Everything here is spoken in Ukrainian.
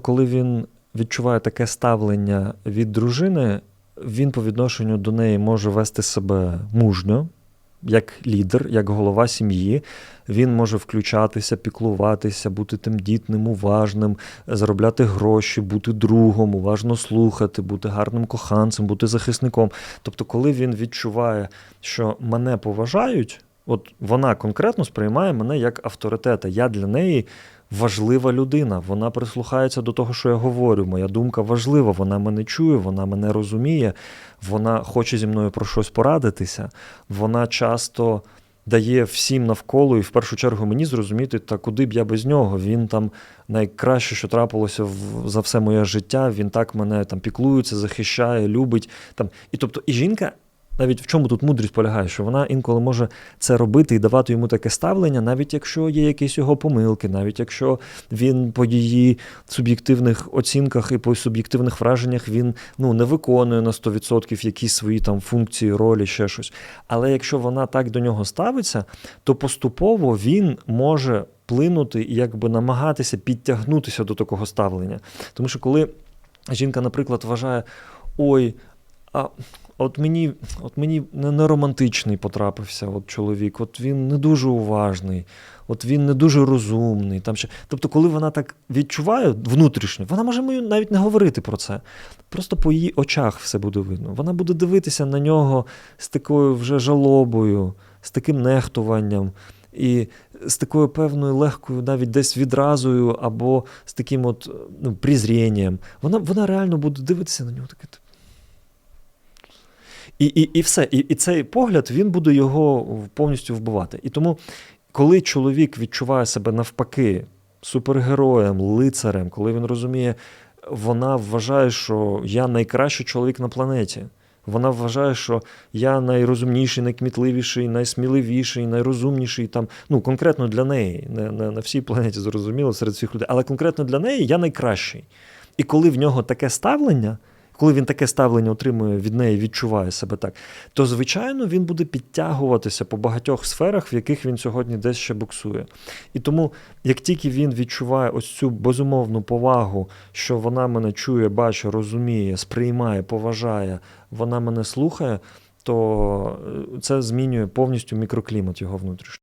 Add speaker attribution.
Speaker 1: Коли він відчуває таке ставлення від дружини, він по відношенню до неї може вести себе мужньо, як лідер, як голова сім'ї. Він може включатися, піклуватися, бути тендітним, уважним, заробляти гроші, бути другом, уважно слухати, бути гарним коханцем, бути захисником. Тобто, коли він відчуває, що мене поважають, от вона конкретно сприймає мене як авторитета. Я для неї важлива людина. Вона прислухається до того, що я говорю. Моя думка важлива, вона мене чує, вона мене розуміє, вона хоче зі мною про щось порадитися. Вона часто дає всім навколо, і в першу чергу мені зрозуміти, та куди б я без нього. Він там найкраще, що трапилося за все моє життя. Він так мене там піклується, захищає, любить. Там. І тобто, і жінка. Навіть в чому тут мудрість полягає, що вона інколи може це робити і давати йому таке ставлення, навіть якщо є якісь його помилки, навіть якщо він по її суб'єктивних оцінках і по суб'єктивних враженнях він ну, не виконує на 100% якісь свої там функції, ролі, ще щось. Але якщо вона так до нього ставиться, то поступово він може плинути і якби намагатися підтягнутися до такого ставлення. Тому що коли жінка, наприклад, вважає, ой, а От мені от мені не, романтичний потрапився от чоловік, от він не дуже уважний, от він не дуже розумний. Там ще... Тобто, коли вона так відчуває внутрішньо, вона може навіть не говорити про це. Просто по її очах все буде видно. Вона буде дивитися на нього з такою вже жалобою, з таким нехтуванням. І з такою певною легкою, навіть десь відразою, або з таким от ну, призрінням. Вона вона реально буде дивитися на нього таке. І і, і все. І, і цей погляд він буде його повністю вбивати. І тому, коли чоловік відчуває себе навпаки супергероєм, лицарем, коли він розуміє, вона вважає, що я найкращий чоловік на планеті. Вона вважає, що я найрозумніший, найкмітливіший, найсміливіший, найрозумніший там, ну конкретно для неї, не на, на всій планеті зрозуміло серед всіх людей, але конкретно для неї я найкращий. І коли в нього таке ставлення. Коли він таке ставлення отримує від неї, відчуває себе так, то звичайно він буде підтягуватися по багатьох сферах, в яких він сьогодні десь ще буксує. І тому, як тільки він відчуває ось цю безумовну повагу, що вона мене чує, бачить, розуміє, сприймає, поважає, вона мене слухає, то це змінює повністю мікроклімат його внутрішнього.